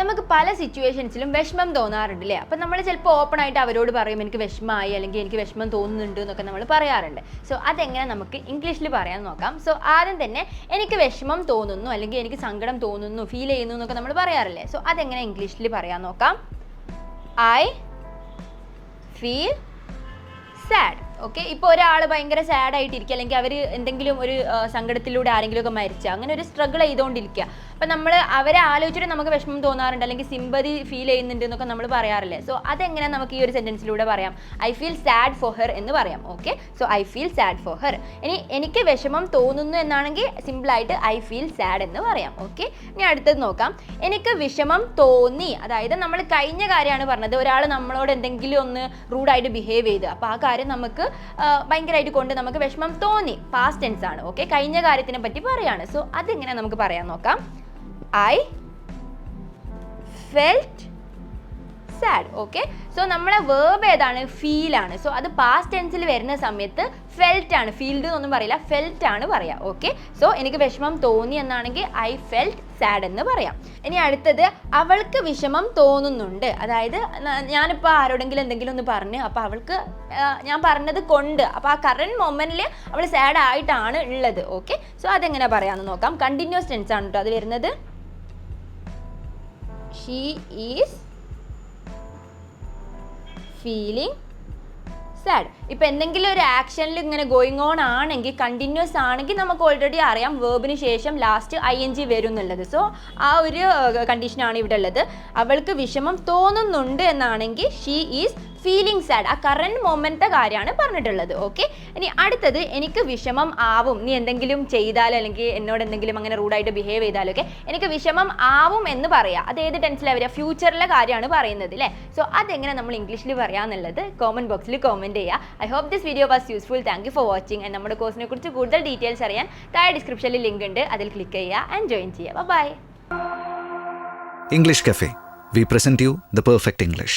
നമുക്ക് പല സിറ്റുവേഷൻസിലും വിഷമം തോന്നാറുണ്ട് അല്ലേ അപ്പം നമ്മൾ ചിലപ്പോൾ ഓപ്പൺ ആയിട്ട് അവരോട് പറയും എനിക്ക് വിഷമമായി അല്ലെങ്കിൽ എനിക്ക് വിഷമം തോന്നുന്നുണ്ട് എന്നൊക്കെ നമ്മൾ പറയാറുണ്ട്. സോ അതെങ്ങനെ നമുക്ക് ഇംഗ്ലീഷിൽ പറയാൻ നോക്കാം. സോ ആദ്യം തന്നെ എനിക്ക് വിഷമം തോന്നുന്നു അല്ലെങ്കിൽ എനിക്ക് സങ്കടം തോന്നുന്നു ഫീൽ ചെയ്യുന്നു എന്നൊക്കെ നമ്മൾ പറയാറില്ലേ? സോ അതെങ്ങനെ ഇംഗ്ലീഷിൽ പറയാൻ നോക്കാം? ഐ ഫീൽ സാഡ് ഓക്കെ ഇപ്പോൾ ഒരാൾ ഭയങ്കര സാഡ് ആയിട്ടിരിക്കുക അല്ലെങ്കിൽ അവർ എന്തെങ്കിലും ഒരു സങ്കടത്തിലൂടെ ആരെങ്കിലും ഒക്കെ മരിച്ച അങ്ങനെ ഒരു സ്ട്രഗിൾ ചെയ്തുകൊണ്ടിരിക്കുക അപ്പം നമ്മൾ അവരെ ആലോചിച്ചിട്ട് നമുക്ക് വിഷമം തോന്നാറുണ്ട് അല്ലെങ്കിൽ സിമ്പതി ഫീൽ ചെയ്യുന്നുണ്ട് എന്നൊക്കെ നമ്മൾ പറയാറില്ലേ? സോ അതെങ്ങനെ നമുക്ക് ഈ ഒരു സെന്റൻസിലൂടെ പറയാം? I feel sad for her എന്ന് പറയാം okay so I feel sad for her ഇനി എനിക്ക് വിഷമം തോന്നുന്നു എന്നാണെങ്കിൽ സിമ്പിളായിട്ട് ഐ ഫീൽ സാഡ് എന്ന് പറയാം ഓക്കെ ഇനി അടുത്തത് നോക്കാം. എനിക്ക് വിഷമം തോന്നി അതായത് നമ്മൾ കഴിഞ്ഞ കാര്യമാണ് പറഞ്ഞത് ഒരാൾ നമ്മളോട് എന്തെങ്കിലും ഒന്ന് റൂഡായിട്ട് ബിഹേവ് ചെയ്ത് അപ്പോൾ ആ കാര്യം നമുക്ക് ഭയങ്കരമായിട്ട് കൊണ്ട് നമുക്ക് വിഷമം തോന്നി പാസ്റ്റ് ടെൻസ് ആണ് ഓക്കെ കഴിഞ്ഞ കാര്യത്തിനെ പറ്റി പറയാണ്. സോ അതെങ്ങനെ നമുക്ക് പറയാൻ നോക്കാം. I felt sad okay so നമ്മളെ വേർബ് ഏതാണ്? ഫീൽ ആണ്. സോ അത് പാസ്റ്റ് ടെൻസിൽ വരുന്ന സമയത്ത് ഫെൽറ്റ് ആണ്. ഫീൽഡ് എന്നൊന്നും പറയില്ല. ഫെൽറ്റ് ആണ് പറയാം ഓക്കെ സോ എനിക്ക് വിഷമം തോന്നി എന്നാണെങ്കിൽ ഐ ഫെൽറ്റ് സാഡ് എന്ന് പറയാം. ഇനി അടുത്തത് അവൾക്ക് വിഷമം തോന്നുന്നുണ്ട്. അതായത് ഞാനിപ്പോൾ ആരോടെങ്കിലും എന്തെങ്കിലും ഒന്ന് പറഞ്ഞ് അപ്പോൾ അവൾക്ക് ഞാൻ പറഞ്ഞത് കൊണ്ട് അപ്പോൾ ആ കറണ്ട് മൊമെന്റിൽ അവൾ സാഡ് ആയിട്ടാണ് ഉള്ളത് ഓക്കെ സോ അതെങ്ങനെ പറയാമെന്ന് നോക്കാം. കണ്ടിന്യൂസ് ടെൻസ് ആണ് കേട്ടോ അത് വരുന്നത്. ഷീ ഈസ് ഫീലിംഗ് സാഡ് ഇപ്പം എന്തെങ്കിലും ഒരു ആക്ഷനിൽ ഇങ്ങനെ ഗോയിങ് ഓൺ ആണെങ്കിൽ കണ്ടിന്യൂസ് ആണെങ്കിൽ നമുക്ക് ഓൾറെഡി അറിയാം വേർബിന് ശേഷം ലാസ്റ്റ് ഐ എൻ ജി വരും എന്നുള്ളത് സോ ആ ഒരു കണ്ടീഷനാണ് ഇവിടെ ഉള്ളത്. അവൾക്ക് വിഷമം തോന്നുന്നുണ്ട് എന്നാണെങ്കിൽ ഷീ ഈസ് ഫീലിംഗ് സാഡ് ആ കറണ്ട് മൊമെന്റ് കാര്യമാണ് പറഞ്ഞിട്ടുള്ളത് ഓക്കെ ഇനി അടുത്തത് എനിക്ക് വിഷമം ആവും. നീ എന്തെങ്കിലും ചെയ്താലോ അല്ലെങ്കിൽ എന്നോട് എന്തെങ്കിലും അങ്ങനെ റൂഡായിട്ട് ബിഹേവ് ചെയ്താലൊക്കെ എനിക്ക് വിഷമം ആവും എന്ന് പറയാം. അത് ഏത് ടെൻസിലാണ് വരിക? ഫ്യൂച്ചറിലെ കാര്യമാണ് പറയുന്നത് അല്ലേ സോ അതെങ്ങനെ നമ്മൾ ഇംഗ്ലീഷിൽ പറയാമെന്നുള്ളത് കോമന്റ് ബോക്സിൽ കോമെന്റ് ചെയ്യുക I hope this video was useful thank you for watching and നമ്മുടെ കോഴ്സിനെ കുറിച്ച് കൂടുതൽ ഡീറ്റെയിൽസ് അറിയാൻ താഴെ ഡിസ്ക്രിപ്ഷനിൽ ലിങ്ക് ഉണ്ട്. അതിൽ ക്ലിക്ക് ചെയ്യുക ആൻഡ് ജോയിൻ ചെയ്യുക by English Cafe we present you the perfect English.